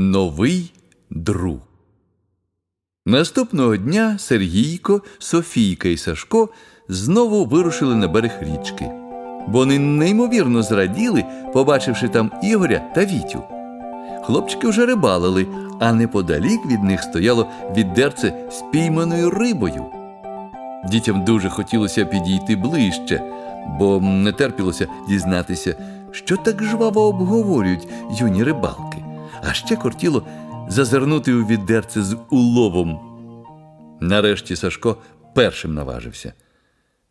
Новий друг. Наступного дня Сергійко, Софійка і Сашко знову вирушили на берег річки. бо Вони неймовірно зраділи, побачивши там Ігоря та Вітю. Хлопчики вже рибалили, а неподалік від них стояло відерце з пійманою рибою. Дітям дуже хотілося підійти ближче, бо не терпілося дізнатися, що так жваво обговорюють юні рибалки, а ще кортіло зазирнути у відерце з уловом. Нарешті Сашко першим наважився.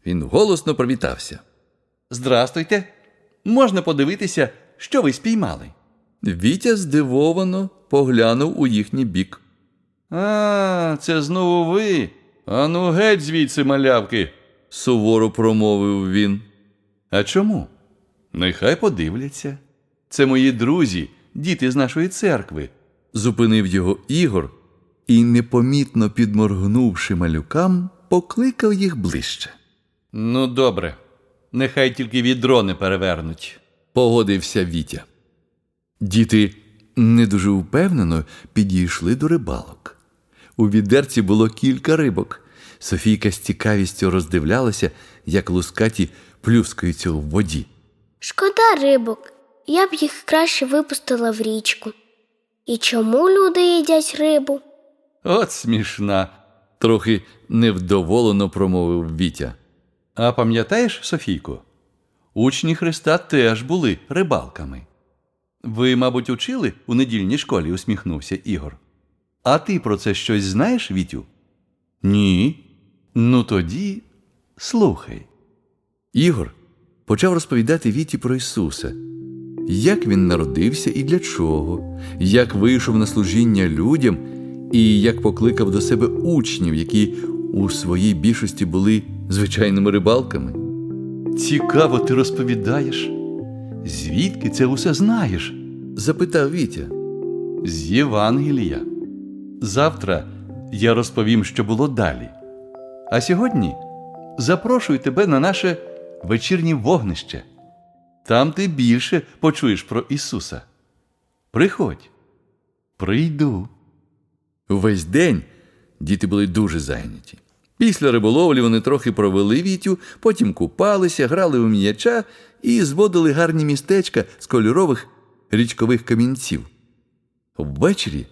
Він голосно привітався. Здрастуйте. Можна подивитися, що ви спіймали. Вітя здивовано поглянув у їхній бік. А, це знову ви. Ану геть звідси, малявки. Суворо промовив він. А чому? Нехай подивляться. Це мої друзі, діти з нашої церкви. Зупинив його Ігор і, непомітно підморгнувши малюкам, покликав їх ближче. Ну, добре. Нехай тільки відро не перевернуть. Погодився Вітя. Діти не дуже впевнено підійшли до рибалок. У відерці було кілька рибок. Софійка з цікавістю роздивлялася, як лускаті плюскаються у воді. Шкода рибок, я б їх краще випустила в річку. І чому люди їдять рибу? От смішна. Трохи невдоволено промовив Вітя. А пам'ятаєш, Софійко? Учні Христа теж були рибалками. Ви, мабуть, учили у недільній школі, усміхнувся Ігор. А ти про це щось знаєш, Вітю? Ні. Ну тоді слухай. Ігор почав розповідати Віті про Ісуса, як він народився і для чого, як вийшов на служіння людям і як покликав до себе учнів, які у своїй більшості були звичайними рибалками. Цікаво ти розповідаєш. Звідки це усе знаєш? Запитав Вітя. З Євангелія. Завтра я розповім, що було далі. А сьогодні запрошую тебе на наше вечірнє вогнище. Там ти більше почуєш про Ісуса. Приходь. Прийду. Увесь день діти були дуже зайняті. Після риболовлі вони трохи провели вітю, потім купалися, грали у м'яча і зводили гарні містечка з кольорових річкових камінців. Ввечері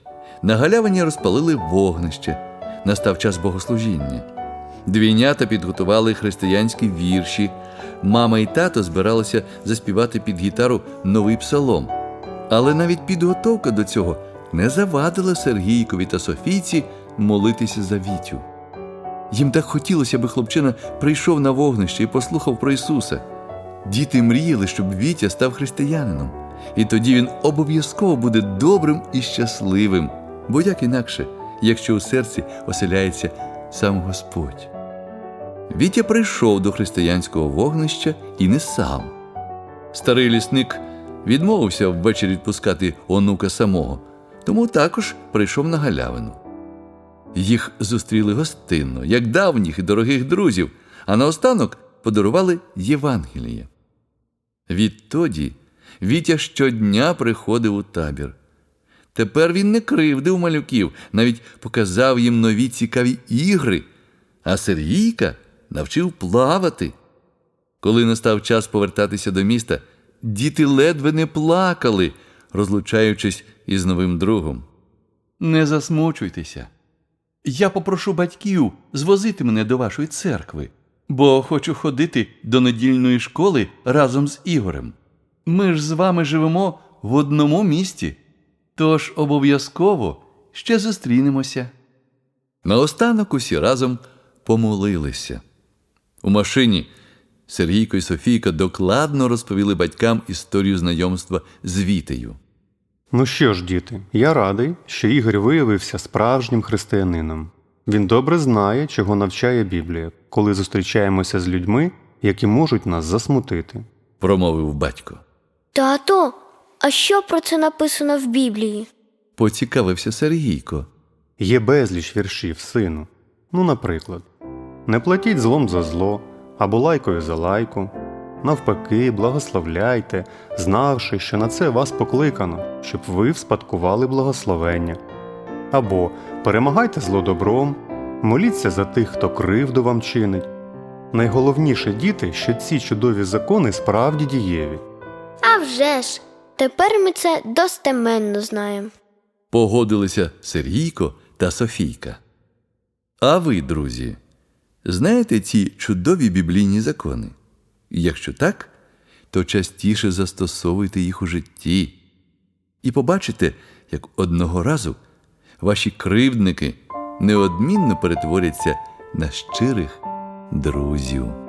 на галявині розпалили вогнище. Настав час богослужіння. Двійнята підготували християнські вірші. Мама і тато збиралися заспівати під гітару новий псалом. Але навіть підготовка до цього не завадила Сергійкові та Софійці молитися за Вітю. Їм так хотілося, аби хлопчина прийшов на вогнище і послухав про Ісуса. Діти мріяли, щоб Вітя став християнином, і тоді він обов'язково буде добрим і щасливим, бо як інакше, якщо у серці оселяється сам Господь. Вітя прийшов до християнського вогнища і не сам. Старий лісник відмовився ввечері відпускати онука самого, тому також прийшов на галявину. Їх зустріли гостинно, як давніх і дорогих друзів, а наостанок подарували Євангеліє. Відтоді Вітя щодня приходив у табір. Тепер він не кривдив малюків, навіть показав їм нові цікаві ігри, а Сергійка навчив плавати. Коли настав час повертатися до міста, діти ледве не плакали, розлучаючись із новим другом. Не засмучуйтеся. Я попрошу батьків звозити мене до вашої церкви, бо хочу ходити до недільної школи разом з Ігорем. Ми ж з вами живемо в одному місті, тож обов'язково ще зустрінемося. Наостанок усі разом помолилися. У машині Сергійко і Софійка докладно розповіли батькам історію знайомства з Вітею. Ну що ж, діти, я радий, що Ігор виявився справжнім християнином. Він добре знає, чого навчає Біблія, коли зустрічаємося з людьми, які можуть нас засмутити. промовив батько. Тато, а що про це написано в Біблії? Поцікавився Сергійко. Є безліч віршів, сину. Ну, наприклад, не платіть злом за зло або лайкою за лайку, навпаки, благословляйте, знавши, що на це вас покликано, щоб ви вспадкували благословення. Або перемагайте зло добром, моліться за тих, хто кривду вам чинить. Найголовніше, діти, що ці чудові закони справді дієві. А вже ж, тепер ми це достеменно знаємо. Погодилися Сергійко та Софійка. А ви, друзі, знаєте ці чудові біблійні закони? Якщо так, то частіше застосовуйте їх у житті. І побачите, як одного разу ваші кривдники неодмінно перетворяться на щирих друзів.